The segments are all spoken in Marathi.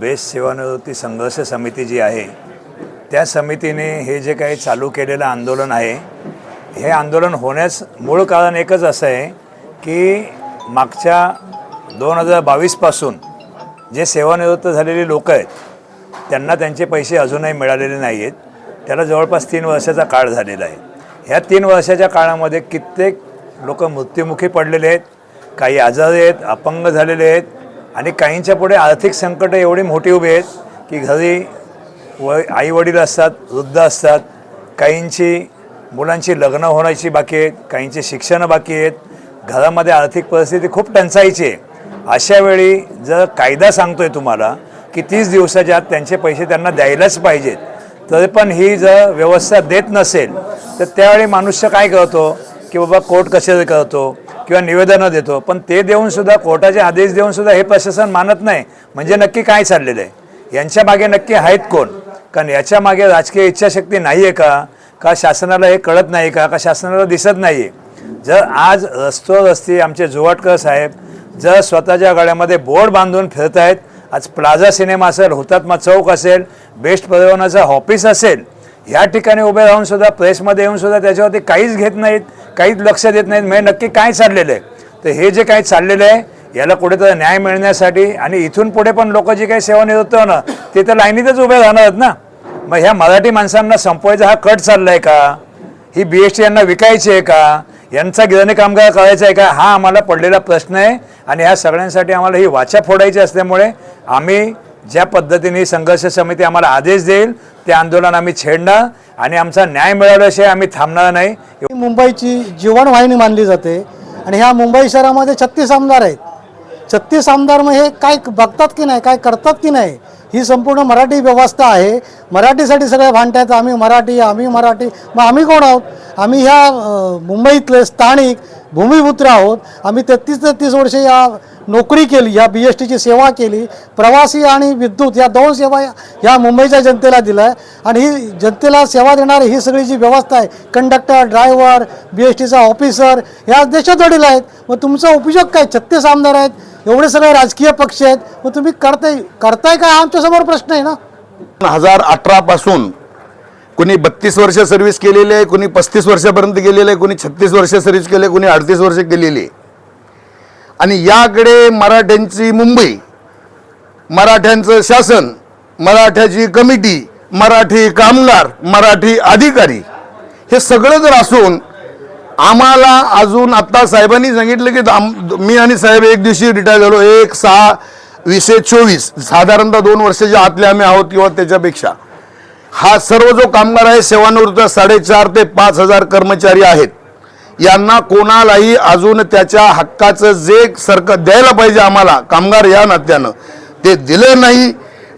बेस्ट सेवानिवृत्ती संघर्ष समिती जी आहे त्या समितीने हे जे काही चालू केलेलं आंदोलन आहे हे आंदोलन होण्यास मूळ कारण एकच असं आहे की मागच्या दोन हजार बावीसपासून जे सेवानिवृत्त झालेली लोक आहेत त्यांना त्यांचे पैसे अजूनही मिळालेले नाही आहेत त्याला जवळपास तीन वर्षाचा काळ झालेला आहे. ह्या तीन वर्षाच्या काळामध्ये कित्येक लोक मृत्युमुखी पडलेले आहेत काही आजारी आहेत अपंग झालेले आहेत आणि काहींच्या पुढे आर्थिक संकट एवढी मोठी उभी आहेत की घरी व आई वडील असतात वृद्ध असतात काहींची मुलांची लग्न होण्याची बाकी आहेत काहींची शिक्षणं बाकी आहेत घरामध्ये आर्थिक परिस्थिती खूप टंचाईची आहे. अशा वेळी जर कायदा सांगतोय तुम्हाला की तीस दिवसाच्या आत त्यांचे पैसे त्यांना द्यायलाच पाहिजेत तरी पण ही जर व्यवस्था देत नसेल तर त्यावेळी मनुष्य काय करतो? की बाबा कोर्ट कसे करतो किंवा निवेदनं देतो पण ते देऊन सुद्धा कोर्टाचे आदेश देऊन सुद्धा हे प्रशासन मानत नाही. म्हणजे नक्की काय चाललेलं आहे? यांच्या मागे नक्की आहेत कोण? कारण याच्या मागे राजकीय इच्छाशक्ती नाही आहे का? का शासनाला हे कळत नाही का? का शासनाला दिसत नाही आहे जर आज रस्तोरस्ती आमचे जुवाटकर साहेब जर स्वतःच्या गळ्यामध्ये बोर्ड बांधून फिरत आहेत आज प्लाझा सिनेमा असेल हुतात्मा चौक असेल बेस्ट परिवहनाचं ऑफिस असेल या ठिकाणी उभे राहून सुद्धा प्रेसमध्ये येऊन सुद्धा त्याच्यावरती काहीच घेत नाहीत काहीच लक्ष देत नाहीत. म्हणजे नक्की काय चाललेलं आहे? तर हे जे काही चाललेलं आहे याला कुठेतरी न्याय मिळण्यासाठी आणि इथून पुढे पण लोक जे काही सेवानिवृत्त होणं ते तर लाईनीतच उभे राहणार आहेत ना? मग ह्या मराठी माणसांना संपवायचा हा कट चालला आहे का? ही बी एस टी यांना विकायची आहे का? यांचा गिरणी कामगार करायचा आहे का? हा आम्हाला पडलेला प्रश्न आहे आणि ह्या सगळ्यांसाठी आम्हाला ही वाचा फोडायची असल्यामुळे आम्ही ज्या पद्धतीने संघर्ष समिती आम्हाला आदेश देईल ते आंदोलन आम्ही छेडणार आणि आमचा न्याय मिळाल्याशिवाय आम्ही थांबणार नाही. ही मुंबईची जीवनवाहिनी मानली जाते आणि ह्या मुंबई शहरामध्ये छत्तीस आमदार आहेत. छत्तीस आमदार मग हे काय बघतात की नाही काय करतात की नाही ही संपूर्ण मराठी व्यवस्था आहे. मराठीसाठी सगळ्या भांडतात आम्ही मराठी आम्ही मराठी. मग आम्ही कोण आहोत? आम्ही ह्या मुंबईतले स्थानिक भूमिपुत्र आहोत. आम्ही तेहतीस तेहतीस वर्षे या नोकरी केली या बी एस टीची सेवा केली. प्रवासी आणि विद्युत या दोन सेवा या- मुंबईच्या जनतेला दिल्या. आहे आणि ही जनतेला सेवा देणारी ही सगळी जी व्यवस्था आहे कंडक्टर ड्रायव्हर बी एस टीचा ऑफिसर या वडील आहेत. मग तुमचा उपयोग काय? छत्तीस आमदार आहेत एवढे सगळे राजकीय पक्ष आहेत. मग तुम्ही करताय करताय काय? आमच्यासमोर प्रश्न आहे ना. हजार अठरापासून कुणी कोणी बत्तीस वर्ष सर्व्हिस केलेली आहे कोणी पस्तीस वर्षापर्यंत गेलेलं आहे कोणी छत्तीस वर्ष सर्व्हिस केले कोणी अडतीस वर्ष केलेली आहे. आणि याकडे मराठ्यांची मुंबई मराठ्यांचं शासन मराठ्याची कमिटी मराठी कामगार मराठी अधिकारी हे सगळं जर असून आम्हाला अजून आत्ता साहेबांनी सांगितलं की आम- मी आणि साहेब एक दिवशी रिटायर झालो एक सहा वीसशे चोवीस साधारणतः दोन वर्षाच्या आतले आम्ही आहोत किंवा त्याच्यापेक्षा. हा सर्व जो कामगार आहे सेवानिवृत्त साडेचार ते पाच हजार कर्मचारी आहेत. यांना कोणालाही अजून त्याच्या हक्काचं जे सरकार द्यायला पाहिजे आम्हाला कामगार या नात्यानं ते दिलं नाही.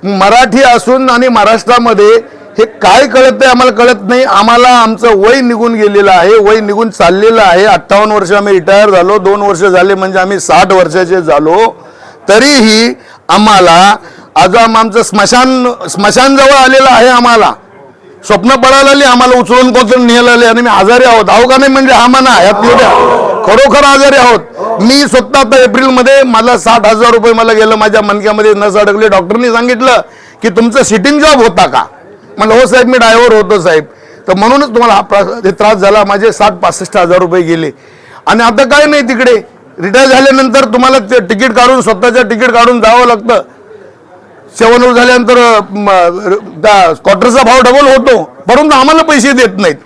मराठी असून आणि महाराष्ट्रामध्ये हे काय कळत नाही आम्हाला कळत नाही. आम्हाला आमचं वय निघून गेलेलं आहे वय निघून चाललेलं आहे. अठ्ठावन्न वर्ष आम्ही रिटायर झालो दोन वर्ष झाले म्हणजे आम्ही साठ वर्षाचे झालो. तरीही आम्हाला आज आमचं स्मशान स्मशानजवळ आलेलं आहे आम्हाला. स्वप्न पडायला आली आम्हाला उचलून कोचलून न्यायला आले आणि मी आजारी आहोत. आहो का नाही म्हणजे हा म्हणा ह्यात एवढ्या खरोखर आजारी आहोत. मी स्वतः आता एप्रिलमध्ये मला साठ हजार रुपये मला गेलं माझ्या मनक्यामध्ये नस अडकले. डॉक्टरनी सांगितलं की तुमचं सिटिंग जॉब होता का? म्हणलं हो साहेब मी ड्रायव्हर होतो साहेब. तर म्हणूनच तुम्हाला हा त्रास झाला माझे साठ पासष्ट हजार रुपये गेले. आणि आता काय नाही तिकडे? रिटायर झाल्यानंतर तुम्हाला ते तिकीट काढून स्वतःचं तिकीट काढून जावं लागतं. सेवन झाल्यानंतर त्या क्वार्टरचा भाव डबल होतो. परंतु आम्हाला पैसे देत नाहीत.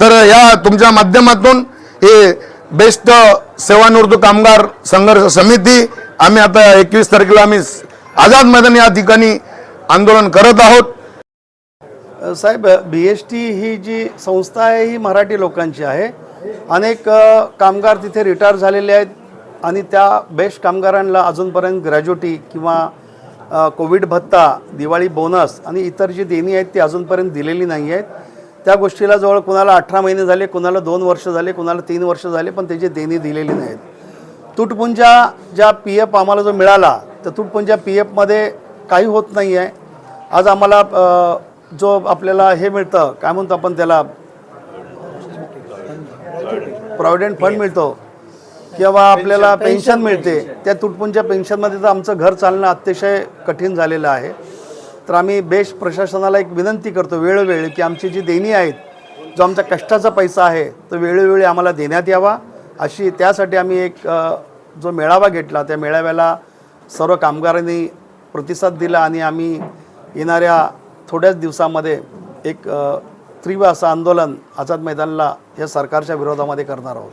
तर या तुमच्या माध्यमातून हे बेस्ट सेवानिवृत्त कामगार संघर्ष समिती आम्ही आता एकवीस तारखेला आम्ही आझाद मैदान या ठिकाणी आंदोलन करत आहोत. साहेब बी एस टी ही जी संस्था आहे ही मराठी लोकांची आहे. अनेक कामगार तिथे रिटायर झालेले आहेत आणि त्या बेस्ट कामगारांना अजूनपर्यंत ग्रॅज्युटी किंवा कोविड भत्ता दिवाळी बोनस आणि इतर जी देणी आहेत ती अजूनपर्यंत दिलेली नाही आहेत. त्या गोष्टीला जवळ कुणाला अठरा महिने झाले कुणाला दोन वर्ष झाले कुणाला तीन वर्ष झाले पण त्याची देणी दिलेली नाहीत तुटपुंजा ज्या पी एफ आम्हाला जो मिळाला तर तुटपुंजा पी एफमध्ये काही होत नाही आहे आज आम्हाला जो आपल्याला हे मिळतं काय म्हणतो आपण त्याला? प्रॉव्हिडंट फंड मिळतो. किंवा आपल्याला पेन्शन मिळते. त्या तुटपुंच्या पेन्शनमध्ये तर आमचं घर चालणं अतिशय कठीण झालेलं आहे. तर आम्ही बेस्ट प्रशासनाला एक विनंती करतो वेळोवेळी की आमची जी देणी आहेत जो आमचा कष्टाचा पैसा आहे तो वेळोवेळी आम्हाला देण्यात यावा. अशी त्यासाठी आम्ही एक जो मेळावा घेतला त्या मेळाव्याला सर्व कामगारांनी प्रतिसाद दिला आणि आम्ही येणाऱ्या थोड्याच दिवसामध्ये एक तीव्र असं आंदोलन आझाद मैदानला या सरकारच्या विरोधामध्ये करणार आहोत.